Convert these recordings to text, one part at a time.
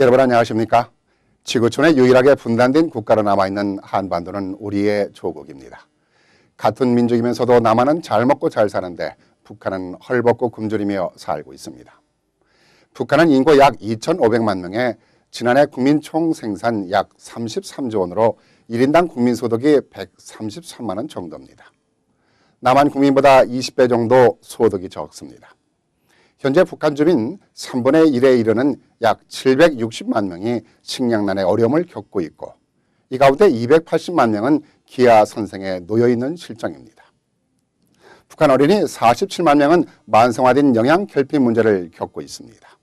여러분 안녕하십니까? 지구촌에 유일하게 분단된 국가로 남아있는 한반도는 우리의 조국입니다. 같은 민족이면서도 남한은 잘 먹고 잘 사는데 북한은 헐벗고 굶주리며 살고 있습니다. 북한은 인구 약 2,500만 명에 지난해 국민 총 생산 약 33조 원으로 1인당 국민소득이 133만 원 정도입니다. 남한 국민보다 20배 정도 소득이 적습니다. 현재 북한 주민 3분의 1에 이르는 약 760만 명이 식량난의 어려움을 겪고 있고 이 가운데 280만 명은 기아 선생에 놓여 있는 실정입니다. 북한 어린이 47만 명은 만성화된 영양 결핍 문제를 겪고 있습니다.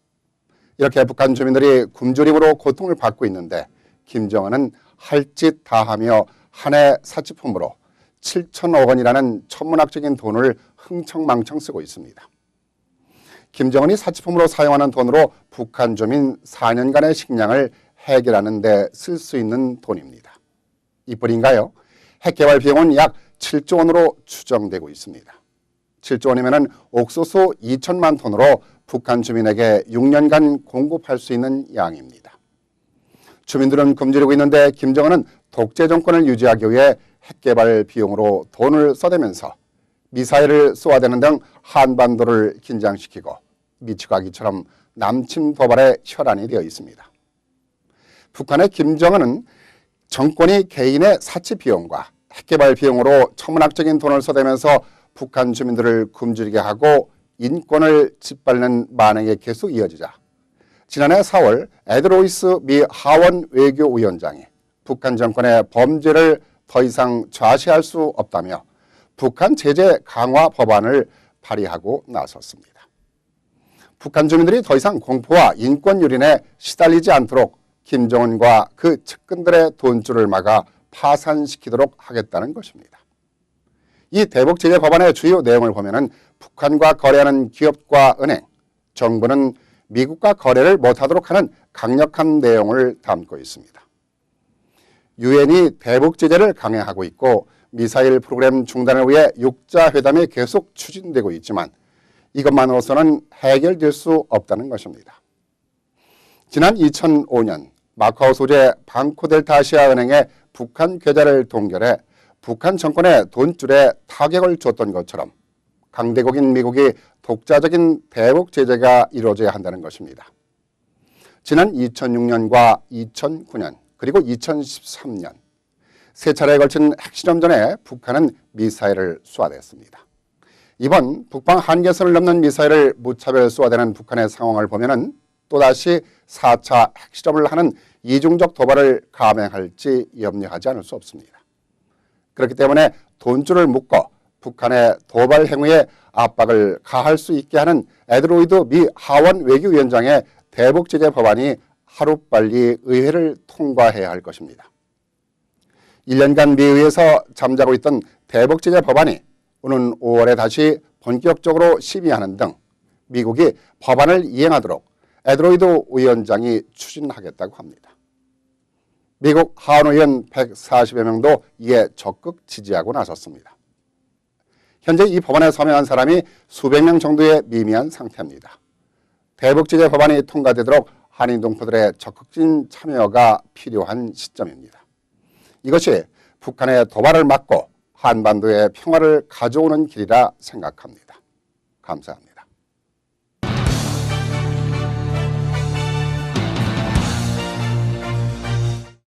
이렇게 북한 주민들이 굶주림으로 고통을 받고 있는데 김정은은 할 짓 다 하며 한 해 사치품으로 7천억 원이라는 천문학적인 돈을 흥청망청 쓰고 있습니다. 김정은이 사치품으로 사용하는 돈으로 북한 주민 4년간의 식량을 해결하는 데 쓸 수 있는 돈입니다. 이뿐인가요? 핵개발 비용은 약 7조 원으로 추정되고 있습니다. 7조 원이면 옥수수 2천만 톤으로 북한 주민에게 6년간 공급할 수 있는 양입니다. 주민들은 굶주리고 있는데 김정은은 독재 정권을 유지하기 위해 핵개발 비용으로 돈을 써대면서 미사일을 쏘아대는 등 한반도를 긴장시키고 미치가기처럼 남침 도발에 혈안이 되어 있습니다. 북한의 김정은은 정권이 개인의 사치 비용과 핵개발 비용으로 천문학적인 돈을 쏟아면서 북한 주민들을 굶주리게 하고 인권을 짓밟는 만행이 계속 이어지자 지난해 4월 에드로이스 미 하원 외교위원장이 북한 정권의 범죄를 더 이상 좌시할 수 없다며 북한 제재 강화 법안을 발의하고 나섰습니다. 북한 주민들이 더 이상 공포와 인권 유린에 시달리지 않도록 김정은과 그 측근들의 돈줄을 막아 파산시키도록 하겠다는 것입니다. 이 대북 제재 법안의 주요 내용을 보면은 북한과 거래하는 기업과 은행, 정부는 미국과 거래를 못하도록 하는 강력한 내용을 담고 있습니다. 유엔이 대북 제재를 강행하고 있고 미사일 프로그램 중단을 위해 육자 회담이 계속 추진되고 있지만 이것만으로서는 해결될 수 없다는 것입니다. 지난 2005년 마카오 소재 방코델타시아 은행의 북한 계좌를 동결해 북한 정권의 돈줄에 타격을 줬던 것처럼 강대국인 미국이 독자적인 대북 제재가 이루어져야 한다는 것입니다. 지난 2006년과 2009년 그리고 2013년 세 차례에 걸친 핵실험 전에 북한은 미사일을 쏘아댔습니다. 이번 북방 한계선을 넘는 미사일을 무차별 쏘아대는 북한의 상황을 보면 또다시 4차 핵실험을 하는 이중적 도발을 감행할지 염려하지 않을 수 없습니다. 그렇기 때문에 돈줄을 묶어 북한의 도발 행위에 압박을 가할 수 있게 하는 에드로이드 미 하원 외교위원장의 대북 제재 법안이 하루빨리 의회를 통과해야 할 것입니다. 1년간 미의회에서 잠자고 있던 대북 제재 법안이 오는 5월에 다시 본격적으로 심의하는 등 미국이 법안을 이행하도록 에드로이드 위원장이 추진하겠다고 합니다. 미국 하원 의원 140여 명도 이에 적극 지지하고 나섰습니다. 현재 이 법안에 서명한 사람이 수백 명 정도의 미미한 상태입니다. 대북 제재 법안이 통과되도록 한인 동포들의 적극적인 참여가 필요한 시점입니다. 이것이 북한의 도발을 막고 한반도의 평화를 가져오는 길이라 생각합니다. 감사합니다.